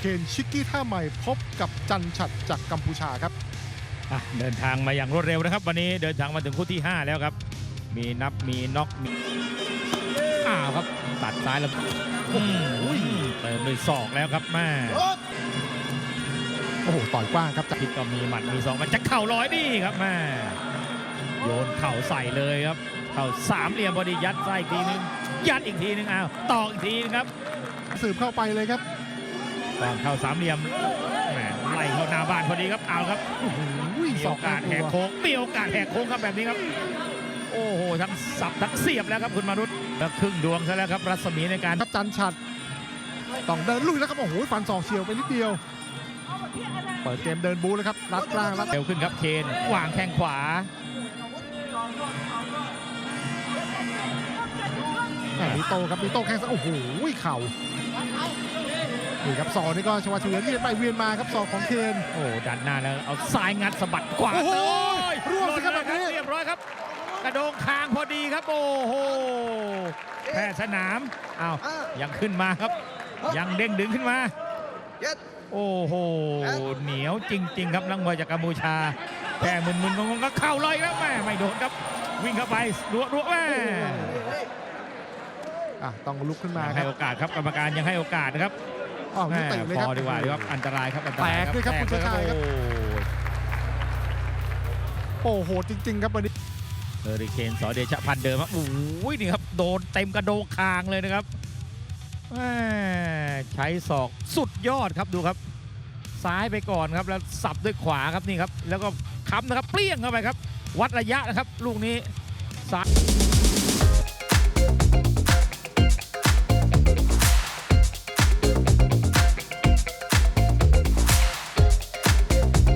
เคนชิกกี้ท่าใหม่พบกับจันฉัดจากกัมพูชาครับ อะเดินทางมาอย่างรวดเร็วนะครับ วันนี้เดินทางมาถึงคู่ที่ 5 แล้วครับ มีนับมีน็อกมีอ้าวครับตัดซ้ายแล้วอืมเติมด้วยศอกแล้วครับแม่โอ้โหต่อยกว้างครับจากพิษก็มีหมัดมีศอกมันจะเข่าร้อยนี่ครับแม่โยนเข่าใส่เลยครับ เข่าสามเหลี่ยมพอดียัดไส้อีกทีนึงยัดอีกทีนึงอ้าวตอกอีกทีนึงครับสืบเข้าไปเลยครับ ก่อนเข้าสามเหลี่ยมแหมไล่เข้าหน้าบ้านพอดีครับเอาครับโอ้โหมีสโออกกาสแหกโค้งมีโอกาสแหกโค้งครับแบบนี้ครับ โอ้โหทั้งสับทั้งเสียบแล้วครับคุณมารุตแล้วครึ่งดวงซะแล้วครับรัศมีในการครับจันฉัดต้องเดินลุยแล้วครับโอ้โหฟันศอกเฉียวไปนิดเดียว เปิดเกมเดินบูแล้วครับรัดกลางรัดเร็วขึ้นครับเคนวางแข้งขวาแหม่มีโตครับมีโตแข้งซ้ายโอ้โหเข่า นี่ครับศอกนี่ก็ชวาเฉวียนเวียนไปเวียนมาครับศอกของเคนโอ้ดันหน้าแล้วเอาซ้ายงัดสะบัดขวาโอ้โหยร่วงสิครับหล่นแบบนี้เรียบร้อยครับ กระโดงคางพอดีครับโอ้โหแพ้สนามอ้าวยังขึ้นมาครับ ยังเด้งดึงขึ้นมาโอ้โหเหนียวจริง ๆ ครับนักมวยจากกัมพูชาแค่มึนๆงงๆก็เข้าลอยแล้วแม่ไม่โดนครับ วิ่งเข้าไปรัวรัวๆแม่อะต้องลุกขึ้นมายังคให้รับโอกาสครับกรรมการยังให้โอกาสนะครับ อ๋อแม่ยุติเลยพครับอดีกว่าดีครับอันตรายครับอันตรายแตกด้วยครับแตคุณด้วยชายครับโอ้โอ้โหจริง ๆ ครับวันนี้เฮอริเคนสอเดชะพันธุ์เดิมครับโอ้ยนี่ครับโดนเต็มกระโดงคางเลยนะครับแม่ใช้ศอกสุดยอดครับดูครับ ซ้ายไปก่อนครับแล้วสับด้วยขวาครับนี่ครับ แล้วก็ค้ำนะครับเปรี้ยงเข้าไปครับ วัดระยะนะครับ ลูกนี้